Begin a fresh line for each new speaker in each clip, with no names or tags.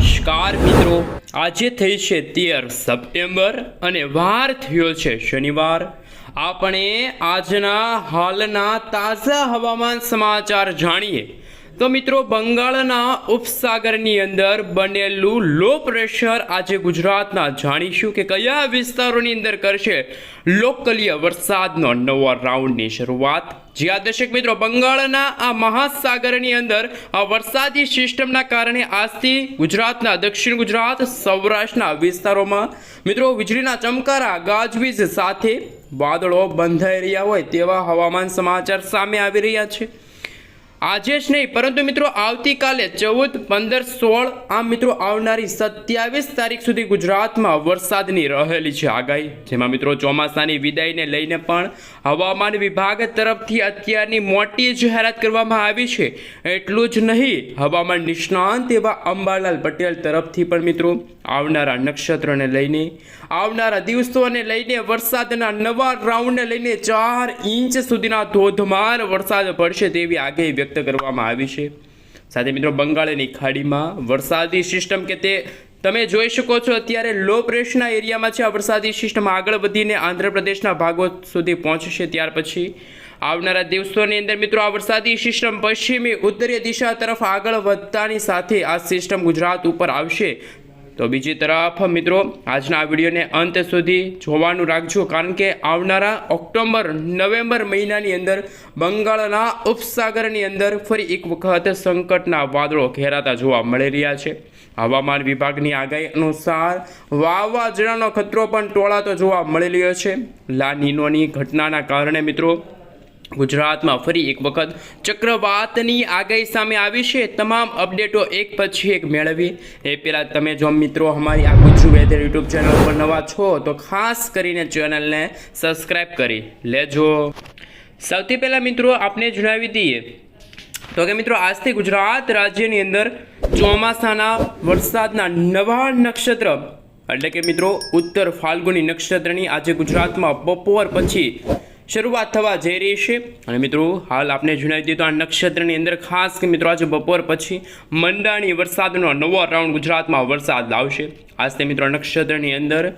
નમસ્કાર મિત્રો. આજે થઈ છે તેર સપ્ટેમ્બર અને વાર થયો છે શનિવાર. આપણે આજના હાલના તાજા હવામાન સમાચાર જાણીએ. તો મિત્રો, બંગાળના ઉપસાગરની અંદર બનેલું લો પ્રેશર આજે ગુજરાતના જાણીશું કે કયા વિસ્તારોની અંદર કરશે લોકલીય વરસાદનો નવો રાઉન્ડની શરૂઆત. જ્યાં દર્શક મિત્રો, બંગાળના આ મહાસાગરની અંદર આ વરસાદી સિસ્ટમના કારણે આજથી ગુજરાતના દક્ષિણ ગુજરાત, સૌરાષ્ટ્રના વિસ્તારોમાં મિત્રો, વીજળીના ચમકારા, ગાજવીજ સાથે વાદળો બંધાઈ રહ્યા હોય તેવા હવામાન સમાચાર સામે આવી રહ્યા છે. આજે જ નહીં, પરંતુ મિત્રો આવતીકાલે ચૌદ, પંદર, સોળ, આમ મિત્રો આવનારી સત્યાવીસ તારીખ સુધી ગુજરાતમાં વરસાદની રહેલી છે આગાહી. જેમાં મિત્રો ચોમાસાની વિદાયને લઈને પણ હવામાન વિભાગ તરફથી અત્યારની મોટી જાહેરાત કરવામાં આવી છે. એટલું જ નહીં, હવામાન નિષ્ણાંત એવા અંબાલાલ પટેલ તરફથી પણ મિત્રો આવનારા નક્ષત્રને લઈને આવનારા દિવસોને લઈને વરસાદના નવા રાઉન્ડને લઈને ચાર ઇંચ સુધીના ધોધમાર વરસાદ પડશે તેવી આગાહી વ્યક્ત કરવામાં આવી છે. સાથે મિત્રો, બંગાળની ખાડીમાં વરસાદી સિસ્ટમ કે તે તમે જોઈ શકો છો, અત્યારે લો પ્રેશરના એરિયામાં છે આ વરસાદી સિસ્ટમ. આગળ વધીને આંધ્રપ્રદેશના ભાગો સુધી પહોંચશે ત્યાર પછી. આવનારા દિવસોની અંદર મિત્રો, આ વરસાદી સિસ્ટમ પશ્ચિમી ઉત્તરીય દિશા તરફ આગળ વધતાની સાથે આ સિસ્ટમ ગુજરાત ઉપર આવશે. તો બીજી તરફ મિત્રો, આજના વિડીયોને અંત સુધી જોવાનું રાખજો, કારણ કે આવનારા ઓક્ટોબર, નવેમ્બર મહિનાની અંદર બંગાળના ઉપસાગરની અંદર ફરી એક વખત સંકટના વાદળો ઘેરાતા જોવા મળી રહ્યા છે. હવામાન વિભાગની આગાહી અનુસાર વાવાઝોડાનો ખતરો પણ ટોળાતો જોવા મળી રહ્યો છે. લાનીનોની ઘટનાના કારણે મિત્રો ગુજરાતમાં ફરી એક વખત ચક્રવાતની આગાહી સામે આવી છે. તમામ અપડેટો એક પછી એક મેળવી એ પહેલાં તમે જો મિત્રો અમારી આ ગુજ્જુ વેધર યુટ્યુબ ચેનલ પર નવા છો, તો ખાસ કરીને ચેનલને સબસ્ક્રાઈબ કરી લેજો. સૌથી પહેલાં મિત્રો આપને જણાવી દઈએ, તો કે મિત્રો આજથી ગુજરાત રાજ્યની અંદર ચોમાસાના વરસાદના નવા નક્ષત્ર, એટલે કે મિત્રો ઉત્તર ફાલ્ગુની નક્ષત્રની આજે ગુજરાતમાં બપોર પછી શરૂઆત થવા જઈ રહી છે. અને મિત્રો, હાલ આપને જણાવી દીધું આ નક્ષત્રની અંદર ખાસ કે મિત્રો આજે બપોર પછી મંડાણી વરસાદનો નવો રાઉન્ડ ગુજરાતમાં વરસાદ લાવશે. આજથી મિત્રો નક્ષત્રની અંદર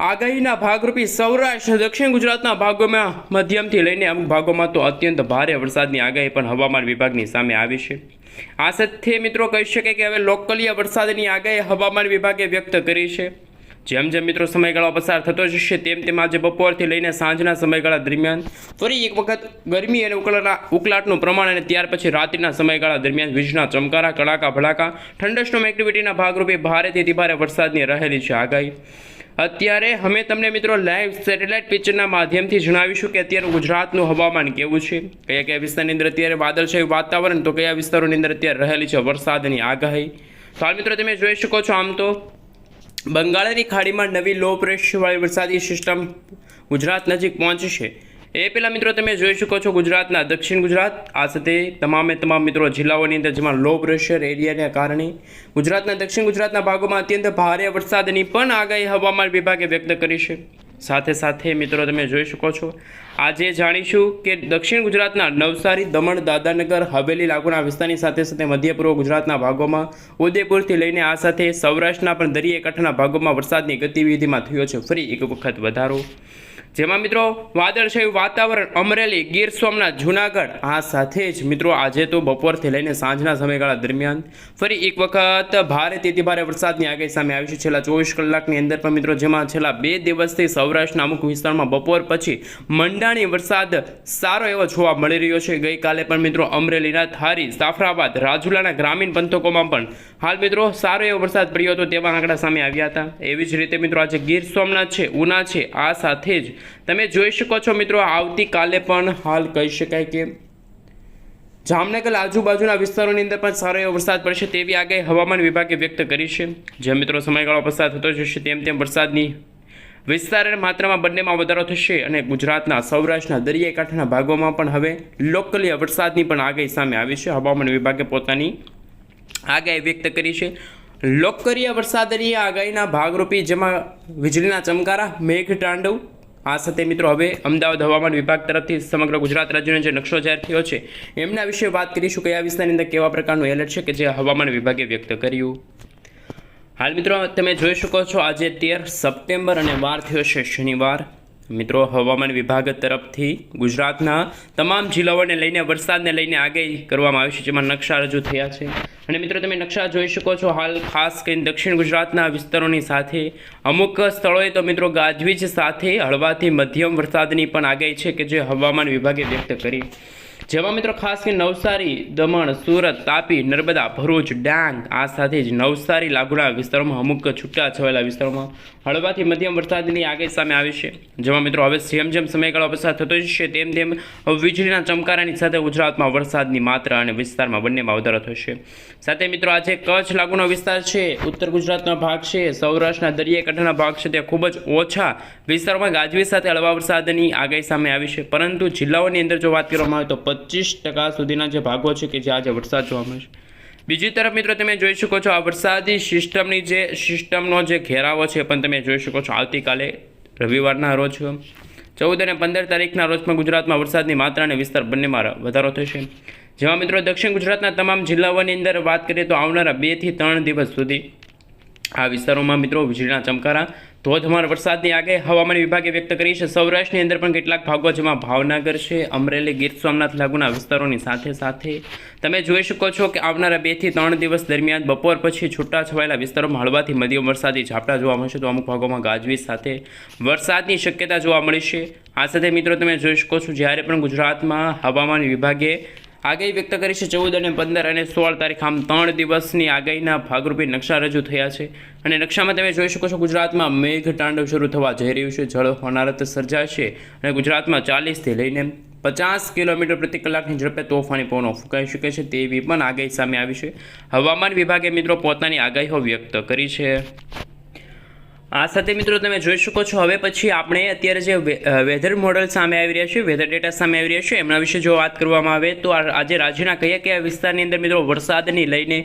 આગાહીના ભાગરૂપી સૌરાષ્ટ્ર, દક્ષિણ ગુજરાતના ભાગોમાં મધ્યમથી લઈને અમુક ભાગોમાં તો અત્યંત ભારે વરસાદની આગાહી પણ હવામાન વિભાગની સામે આવી છે. આ સાથે મિત્રો કહી શકાય કે હવે લોકલીય વરસાદની આગાહી હવામાન વિભાગે વ્યક્ત કરી છે. જેમ જેમ મિત્રો સમયગાળો પસાર થતો જશે, તેમ તેમ આજે બપોરથી લઈને સાંજના સમયગાળા દરમિયાન ફરી એક વખત ગરમી અને ઉકળાના ઉકળાટનું પ્રમાણ અને ત્યાર પછી રાત્રિના સમયગાળા દરમિયાન વીજના ચમકારા, કડાકા ભડાકા, ઠંડસ્ટોમ એક્ટિવિટીના ભાગરૂપે ભારેથી અતિભારે વરસાદની રહેલી છે આગાહી. અત્યારે અમે તમને મિત્રો લાઈવ સેટેલાઇટ પિક્ચરના માધ્યમથી જણાવીશું કે અત્યારે ગુજરાતનું હવામાન કેવું છે, કયા કયા વિસ્તારની અંદર અત્યારે વાદળછાયું વાતાવરણ, તો કયા વિસ્તારોની અંદર અત્યારે રહેલી છે વરસાદની આગાહી. તો હાલ મિત્રો તમે જોઈ શકો છો આમ તો બંગાળની ખાડીમાં નવી લો પ્રેશરવાળી વરસાદી સિસ્ટમ ગુજરાત નજીક પહોંચશે એ પહેલાં મિત્રો તમે જોઈ શકો છો ગુજરાતના, દક્ષિણ ગુજરાત, આ સાથે તમામે તમામ મિત્રો જિલ્લાઓની અંદર જેમાં લો પ્રેશર એરિયાને કારણે ગુજરાતના, દક્ષિણ ગુજરાતના ભાગોમાં અત્યંત ભારે વરસાદની પણ આગાહી હવામાન વિભાગે વ્યક્ત કરી છે. સાથે સાથે મિત્રો, તમે જોઈ શકો છો. આજે જાણીશું કે દક્ષિણ ગુજરાતના નવસારી, દમણ દાદાનગર હવેલી લાગુના વિસ્તારની સાથે સાથે મધ્ય પૂર્વ ગુજરાતના ભાગોમાં, ઉદયપુરથી લઈને આ સાથે સૌરાષ્ટ્રના પણ દરિયાઈ કાંઠાના ભાગોમાં વરસાદની ગતિવિધિમાં થયો છે. ફરી એક વખત વધારો. જેમાં મિત્રો વાદળછાયું વાતાવરણ, અમરેલી, ગીર સોમનાથ, જુનાગઢ, આ સાથે જ મિત્રો આજે તો બપોરથી લઈને સાંજના સમયગાળા દરમિયાન ફરી એક વખત ભારે તેથી ભારે વરસાદની આગાહી સામે આવી છે. છેલ્લા ચોવીસ કલાકની અંદર પણ મિત્રો જેમાં છેલ્લા બે દિવસથી સૌરાષ્ટ્રના અમુક વિસ્તારમાં બપોર પછી મંડાણી વરસાદ સારો એવો જોવા મળી રહ્યો છે. ગઈકાલે પણ મિત્રો અમરેલીના થારી જાફરાબાદ, રાજુલાના ગ્રામીણ પંથકોમાં પણ હાલ મિત્રો સારો એવો વરસાદ પડ્યો હતો તેવા આંકડા સામે આવ્યા હતા. એવી જ રીતે મિત્રો આજે ગીર સોમનાથ છે, ઉના છે, આ સાથે જ તમે જોઈ શકો છો મિત્રો, આવતીકાલે પણ હાલ કહી શકાય કે જામનગર આજુબાજુના વિસ્તારોની અંદર પણ સારો એવો વરસાદ પડશે તેવી આગાહી હવામાન વિભાગે વ્યક્ત કરી છે. જેમ મિત્રો સમયગાળો પસાર થતો જશે તેમ તેમ વરસાદની વિસ્તાર અને માત્રામાં બંનેમાં વધારો થશે અને ગુજરાતના સૌરાષ્ટ્રના દરિયાઈ કાંઠાના ભાગોમાં પણ હવે લોકલી વરસાદની પણ આગાહી સામે આવી છે. હવામાન વિભાગે પોતાની આગાહી વ્યક્ત કરી છે. લોકલીય વરસાદની આગાહીના ભાગરૂપી જેમાં વીજળીના ચમકારા, મેઘ તાંડવ આ સાથે મિત્રો હવે અમદાવાદ હવામાન વિભાગ તરફથી સમગ્ર ગુજરાત રાજ્યનો જે નકશો જાહેર થયો છે, એમના વિશે વાત કરીશું કયા વિસ્તારની અંદર કેવા પ્રકારનું એલર્ટ છે કે જે હવામાન વિભાગે વ્યક્ત કર્યું. હાલ મિત્રો તમે જોઈ શકો છો આજે તેર સપ્ટેમ્બર અને વાર થયો છે શનિવાર. મિત્રો, હવામાન વિભાગ તરફથી ગુજરાતના તમામ જિલ્લાઓને લઈને, વરસાદને લઈને આગાહી કરવામાં આવી છે, જેમાં નકશા રજૂ થયા છે. અને મિત્રો, તમે નકશા જોઈ શકો છો, હાલ ખાસ કરીને દક્ષિણ ગુજરાતના વિસ્તારોની સાથે અમુક સ્થળોએ તો મિત્રો ગાજવીજ સાથે હળવાથી મધ્યમ વરસાદની પણ આગાહી છે, કે જે હવામાન વિભાગે વ્યક્ત કરી. જેમાં મિત્રો ખાસ કરીને નવસારી, દમણ, સુરત, તાપી, નર્મદા, ભરૂચ, ડાંગ, આ સાથે જ નવસારી, લાગુના વિસ્તારોમાં અમુક છૂટા છવાયેલા વિસ્તારોમાં હળવાથી મધ્યમ વરસાદની આગાહી સામે આવી છે. જેમાં મિત્રો હવે જેમ જેમ સમયગાળો પસાર થતો જશે તેમ તેમ વીજળીના ચમકારાની સાથે ગુજરાતમાં વરસાદની માત્રા અને વિસ્તારમાં બંનેમાં વધારો થશે સાથે મિત્રો આજે કચ્છ, લાગુનો વિસ્તાર છે, ઉત્તર ગુજરાતનો ભાગ છે, સૌરાષ્ટ્રના દરિયાઈ કાંઠાના ભાગ છે ત્યાં ખૂબ જ ઓછા વિસ્તારોમાં ગાજવીજ સાથે હળવા વરસાદની આગાહી સામે આવી છે. પરંતુ જિલ્લાઓની અંદર જો વાત કરવામાં આવે તો પચીસ ટકા સુધીના જે ભાગો છે કે જ્યાં આજે વરસાદ જોવા મળશે બીજી તરફ મિત્રો તમે જોઈ શકો છો આ વરસાદી સિસ્ટમની જે સિસ્ટમનો જે ઘેરાવો છે પણ તમે જોઈ શકો છો. આવતીકાલે રવિવારના રોજ ચૌદ અને પંદર તારીખના રોજ પણ ગુજરાતમાં વરસાદની માત્રા અને વિસ્તાર બંનેમાં વધારો થશે. જેમાં મિત્રો દક્ષિણ ગુજરાતના તમામ જિલ્લાઓની અંદર વાત કરીએ તો આવનારા બેથી ત્રણ દિવસ સુધી આ વિસ્તારોમાં મિત્રો વીજળીના ચમકારા ધોધમાર વરસાદની આગાહી હવામાન વિભાગે વ્યક્ત કરી છે, સૌરાષ્ટ્રની અંદર પણ કેટલાક ભાગો જેમાં ભાવનગર છે, અમરેલી, ગીર સોમનાથ, લાગુના વિસ્તારોની સાથે સાથે તમે જોઈ શકો છો કે આવનારા બેથી ત્રણ દિવસ દરમિયાન બપોર પછી છૂટા છવાયેલા વિસ્તારોમાં હળવાથી મધ્યમ વરસાદી ઝાપટા જોવા મળશે. તો અમુક ભાગોમાં ગાજવીજ સાથે વરસાદની શક્યતા જોવા મળી છે. આ સાથે મિત્રો તમે જોઈ શકો છો, જ્યારે પણ ગુજરાતમાં હવામાન વિભાગે આગાહી વ્યક્ત કરી છે, ચૌદ અને પંદર અને સોળ તારીખ આમ ત્રણ દિવસની આગાહીના ભાગરૂપે નકશા રજૂ થયા છે. અને નકશામાં તમે જોઈ શકો છો, ગુજરાતમાં મેઘ તાંડવ શરૂ થવા જઈ રહ્યું છે, જળ હોનારત સર્જાશે અને ગુજરાતમાં ચાલીસથી લઈને પચાસ કિલોમીટર પ્રતિ કલાકની ઝડપે તોફાની પવનો ફૂંકાઈ શકે છે તેવી પણ આગાહી સામે આવી છે. હવામાન વિભાગે મિત્રો પોતાની આગાહીઓ વ્યક્ત કરી છે. આ સાથે મિત્રો તમે જોઈ શકો છો, હવે પછી આપણે અત્યારે જે વેધર મોડલ સામે આવી રહ્યા છે વેધર ડેટા સામે આવી રહ્યા છે, એમના વિશે જો વાત કરવામાં આવે તો આજે રાજ્યના કયા કયા વિસ્તારની અંદર મિત્રો વરસાદની લઈને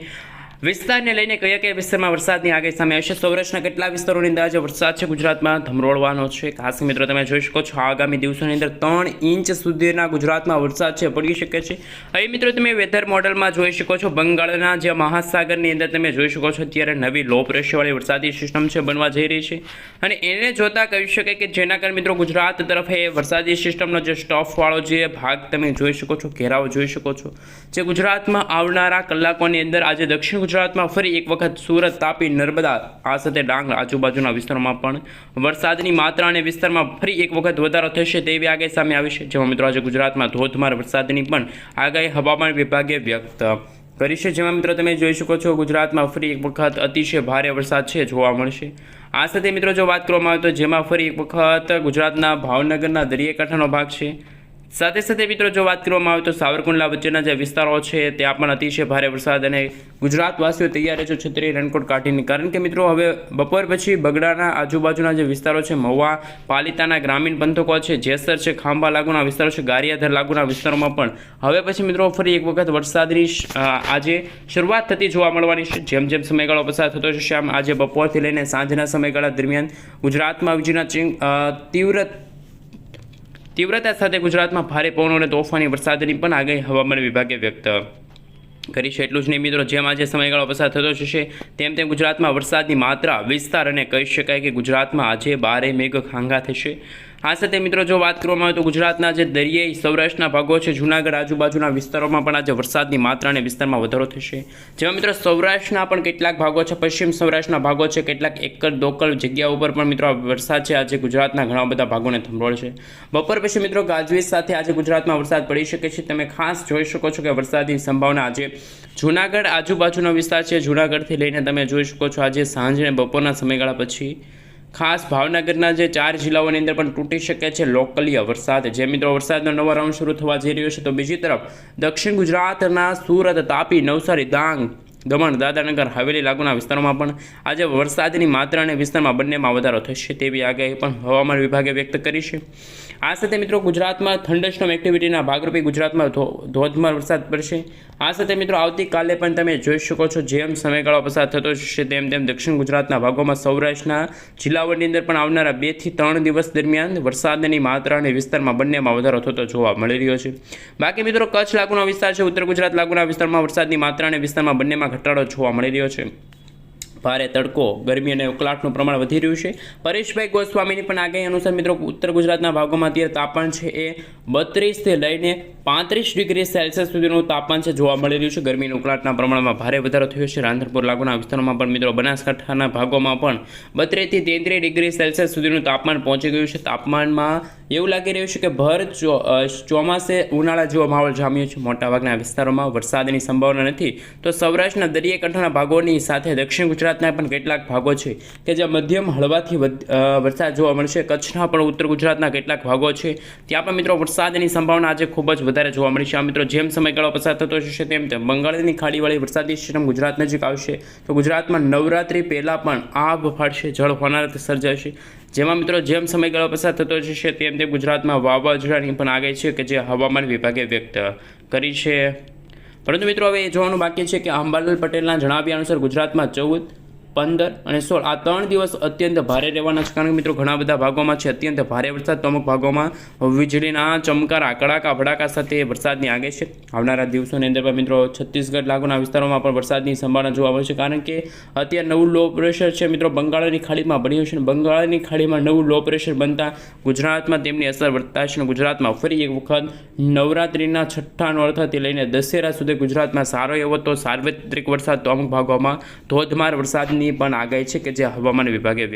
વિસ્તારને લઈને કયા કયા વિસ્તારમાં વરસાદની આગાહી સામે આવશે સૌરાષ્ટ્રના કેટલા વિસ્તારોની અંદર આજે વરસાદ છે? ગુજરાતમાં ધમરોળવાનો છે. ખાસ મિત્રો, તમે જોઈ શકો છો, આગામી દિવસોની અંદર ત્રણ ઇંચ સુધીના ગુજરાતમાં વરસાદ છે, પડી શકે છે. હવે મિત્રો, તમે વેધર મોડલમાં જોઈ શકો છો, બંગાળના જે મહાસાગરની અંદર તમે જોઈ શકો છો, અત્યારે નવી લો પ્રેશરવાળી વરસાદી સિસ્ટમ છે, બનવા જઈ રહી છે. અને એને જોતાં કહી શકાય કે જેના કારણે મિત્રો, ગુજરાત તરફ એ વરસાદી સિસ્ટમનો જે સ્ટફવાળો જે ભાગ તમે જોઈ શકો છો, ઘેરાવો જોઈ શકો છો, જે ગુજરાતમાં આવનારા કલાકોની અંદર આજે દક્ષિણ ગુજરાતમાં ફરી એક વખત સુરત તાપી નર્મદા, આ સાથે ડાંગ આજુબાજુના વિસ્તારોમાં પણ વરસાદની માત્રા અને વિસ્તારમાં ફરી એક વખત વધારો થશે તેવી આગાહી સામે આવી છે. જેમાં મિત્રો આજે ગુજરાતમાં ધોધમાર વરસાદની પણ આગાહી હવામાન વિભાગે વ્યક્ત કરી છે. જેમાં મિત્રો તમે જોઈ શકો છો ગુજરાતમાં ફરી એક વખત અતિશય ભારે વરસાદ છે જોવા મળશે. આ સાથે મિત્રો જો વાત કરવામાં આવે તો જેમાં ફરી એક વખત ગુજરાતના ભાવનગરના દરિયાકાંઠાનો ભાગ છે. સાથે સાથે મિત્રો, જો વાત કરવામાં આવે તો સાવરકુંડલા વચ્ચેના જે વિસ્તારો છે, ત્યાં પણ અતિશય ભારે વરસાદ અને ગુજરાતવાસીઓ તૈયાર છે છત્રી રેનકોટ કાઢીને. કારણ કે મિત્રો, હવે બપોર પછી બગડાના આજુબાજુના જે વિસ્તારો છે, મહુવા, પાલિતાના ગ્રામીણ પંથકો છે, જેસર છે, ખાંભા લાગુના વિસ્તારો છે, ગારિયાધર લાગુના વિસ્તારોમાં પણ. હવે પછી મિત્રો, ફરી એક વખત વરસાદની આજે શરૂઆત થતી જોવા મળવાની છે. જેમ જેમ સમયગાળો પસાર થતો જશે, આમ આજે બપોરથી લઈને સાંજના સમયગાળા દરમિયાન ગુજરાતમાં વીજળીના તીવ્ર તીવ્રતા સાથે ગુજરાતમાં ભારે પવનો અને તોફાની વરસાદની પણ આગાહી હવામાન વિભાગે વ્યક્ત કરી છે. એટલું જ નહીં મિત્રો, જેમ આજે સમયગાળો પસાર થતો જશે, તેમ તેમ ગુજરાતમાં વરસાદની માત્રા વિસ્તાર અને કહી શકાય કે ગુજરાતમાં આજે બારે મેઘ ખાંગા થશે. આ સાથે મિત્રો જો વાત કરવામાં આવે તો ગુજરાતના જે દરિયાઈ સૌરાષ્ટ્રના ભાગો છે, જૂનાગઢ આજુબાજુના વિસ્તારોમાં પણ આજે વરસાદની માત્રા અને વિસ્તારમાં વધારો થશે. જેમાં મિત્રો સૌરાષ્ટ્રના પણ કેટલાક ભાગો છે, પશ્ચિમ સૌરાષ્ટ્રના ભાગો છે, કેટલાક એકર દોકલ જગ્યા ઉપર પણ મિત્રો વરસાદ છે, આજે ગુજરાતના ઘણા બધા ભાગોને થંભોળ છે. બપોર પછી મિત્રો ગાજવીજ સાથે આજે ગુજરાતમાં વરસાદ પડી શકે છે. તમે ખાસ જોઈ શકો છો કે વરસાદની સંભાવના આજે જૂનાગઢ આજુબાજુનો વિસ્તાર છે. જૂનાગઢથી લઈને તમે જોઈ શકો છો આજે સાંજ અને બપોરના સમયગાળા પછી ખાસ ભાવનગરના જે ચાર જિલ્લાઓની અંદર પણ તૂટી શકે છે લોકલીય વરસાદ. જે મિત્રો, વરસાદનો નવો રાઉન્ડ શરૂ થવા જઈ રહ્યો છે, તો બીજી તરફ દક્ષિણ ગુજરાતના સુરત, તાપી, નવસારી, ડાંગ, દમણ દાદાનગર હવેલી લાગુના વિસ્તારોમાં પણ આજે વરસાદની માત્રા અને વિસ્તારમાં બંનેમાં વધારો થશે તેવી આગાહી પણ હવામાન વિભાગે વ્યક્ત કરી છે. આ સાથે મિત્રો ગુજરાતમાં થંડરસ્ટોમ એક્ટિવિટીના ભાગરૂપે ગુજરાતમાં ધોધમાર વરસાદ પડશે. આ સાથે મિત્રો આવતીકાલે પણ તમે જોઈ શકો છો, જેમ સમયગાળો પસાર થતો જશે તેમ તેમ દક્ષિણ ગુજરાતના ભાગોમાં સૌરાષ્ટ્રના જિલ્લાઓની અંદર પણ આવનારા બેથી ત્રણ દિવસ દરમિયાન વરસાદની માત્રા અને વિસ્તારમાં બંનેમાં વધારો થતો જોવા મળી રહ્યો છે. બાકી મિત્રો કચ્છ લાગુનો વિસ્તાર છે, ઉત્તર ગુજરાત લાગુના વિસ્તારમાં વરસાદની માત્રા અને વિસ્તારમાં બંનેમાં ઘટાડો જોવા મળી રહ્યો છે. ભારે તડકો, ગરમી અને ઉકળાટનું પ્રમાણ વધી રહ્યું છે. પરેશભાઈ ગોસ્વામીની પણ આગાહી અનુસાર મિત્રો, ઉત્તર ગુજરાતના ભાગોમાં અત્યારે તાપમાન છે એ બત્રીસથી લઈને પાંત્રીસ ડિગ્રી સેલ્સિયસ સુધીનું તાપમાન છે જોવા મળી રહ્યું છે. ગરમીનું ઉકળાટના પ્રમાણમાં ભારે વધારો થયો છે. રાંધણપુર લાગુના વિસ્તારોમાં પણ મિત્રો, બનાસકાંઠાના ભાગોમાં પણ બત્રીસથી તેત્રીસ ડિગ્રી સેલ્સિયસ સુધીનું તાપમાન પહોંચી ગયું છે. તાપમાનમાં એવું લાગી રહ્યું છે કે ભર ચોમાસે ઉનાળા જેવો માહોલ જામ્યો છે. મોટાભાગના વિસ્તારોમાં વરસાદની સંભાવના નથી. તો સૌરાષ્ટ્રના દરિયાકાંઠાના ભાગોની સાથે દક્ષિણ ગુજરાતના પણ કેટલાક ભાગો છે કે જ્યાં મધ્યમ હળવાથી વરસાદ જોવા મળશે. કચ્છના પણ ઉત્તર ગુજરાતના કેટલાક ભાગો છે. ત્યાં પણ મિત્રો વરસાદની સંભાવના આજે ખૂબ જ વધારે જોવા મળી છે. આ મિત્રો જેમ સમયગાળો પસાર થતો જશે તેમ તેમ બંગાળની ખાડીવાળી વરસાદી સિસ્ટમ ગુજરાત નજીક આવશે. તો ગુજરાતમાં નવરાત્રી પહેલાં પણ આભ ફાટશે જળ હોનારત સર્જાશે. જેમાં મિત્રો જેમ સમયગાળો પસાર થતો જશે તેમ તેમ ગુજરાતમાં વાવાઝોડાની પણ આગાહી છે કે જે હવામાન વિભાગે વ્યક્ત કરી છે. પરંતુ મિત્રો હવે એ જોવાનું બાકી છે કે અંબાલાલ પટેલના જણાવ્યા અનુસાર ગુજરાતમાં ચૌદ પંદર અને સોળ. આ ત્રણ દિવસ અત્યંત ભારે રહેવાના છે. કારણ કે મિત્રો, ઘણા બધા ભાગોમાં છે અત્યંત ભારે વરસાદ. તો અમુક ભાગોમાં વીજળીના ચમકારા કડાકા ભડાકા સાથે વરસાદની આગે છે. આવનારા દિવસોની અંદર પણ મિત્રો, છત્તીસગઢ લાગુના વિસ્તારોમાં પણ વરસાદની સંભાવના જોવા મળશે કારણ કે અત્યારે નવું લો પ્રેશર છે મિત્રો, બંગાળની ખાડીમાં બન્યું છે બંગાળની ખાડીમાં નવું લો પ્રેશર બનતા ગુજરાતમાં તેમની અસર વર્તાશે અને ગુજરાતમાં ફરી એક વખત નવરાત્રિના છઠ્ઠા નોરથાથી લઈને દશેરા સુધી ગુજરાતમાં સારો એવો તો સાર્વત્રિક વરસાદ તો અમુક ભાગોમાં ધોધમાર વરસાદની પણ આગાહી છે કે જે હવામાન વિભાગે